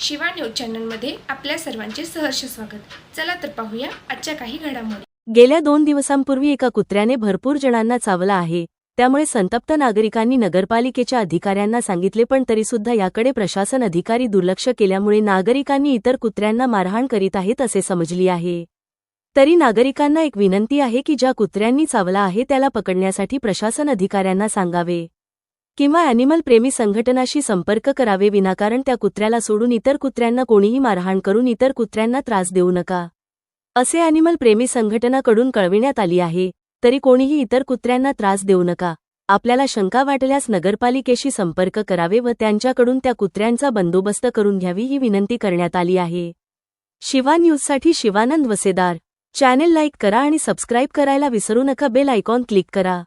Shiva news चॅनलमध्ये आपल्या सर्वांचे सहर्ष स्वागत. चला तर पाहूया आजच्या काही घडामोडी. गेल्या दोन दिवसांपूर्वी एका कुत्र्याने भरपूर जणांना चावला आहे. त्यामुळे संतप्त नागरिकांनी नगरपालिकेच्या अधिकाऱ्यांना सांगितले पण तरीसुद्धा याकडे प्रशासन अधिकारी दुर्लक्ष केल्यामुळे नागरिकांनी इतर कुत्र्यांना मारहाण करीत आहेत असे समजली आहे. तरी नागरिकांना एक विनंती आहे की ज्या कुत्र्यांनी चावला आहे त्याला पकडण्यासाठी प्रशासन अधिकाऱ्यांना सांगावे. किंवा अॅनिमल प्रेमी संघटनाशी संपर्क करावे विनाकारण त्या कुत्र्याला सोडून इतर कुत्र्यांना कोणीही मारहाण करून इतर कुत्र्यांना त्रास देऊ नका. असे अॅनिमल प्रेमी संघटनाकडून कळविण्यात आली आहे तरी कोणीही इतर कुत्र्यांना त्रास देऊ नका. आपल्याला शंका वाटल्यास नगरपालिकेशी संपर्क करावे व त्यांच्याकडून त्या कुत्र्यांचा बंदोबस्त करून घ्यावी ही विनंती करण्यात आली आहे. शिवा न्यूजसाठी शिवानंद वसेदार. चॅनेल लाईक करा आणि सबस्क्राईब करायला विसरू नका बेल आयकॉन क्लिक करा.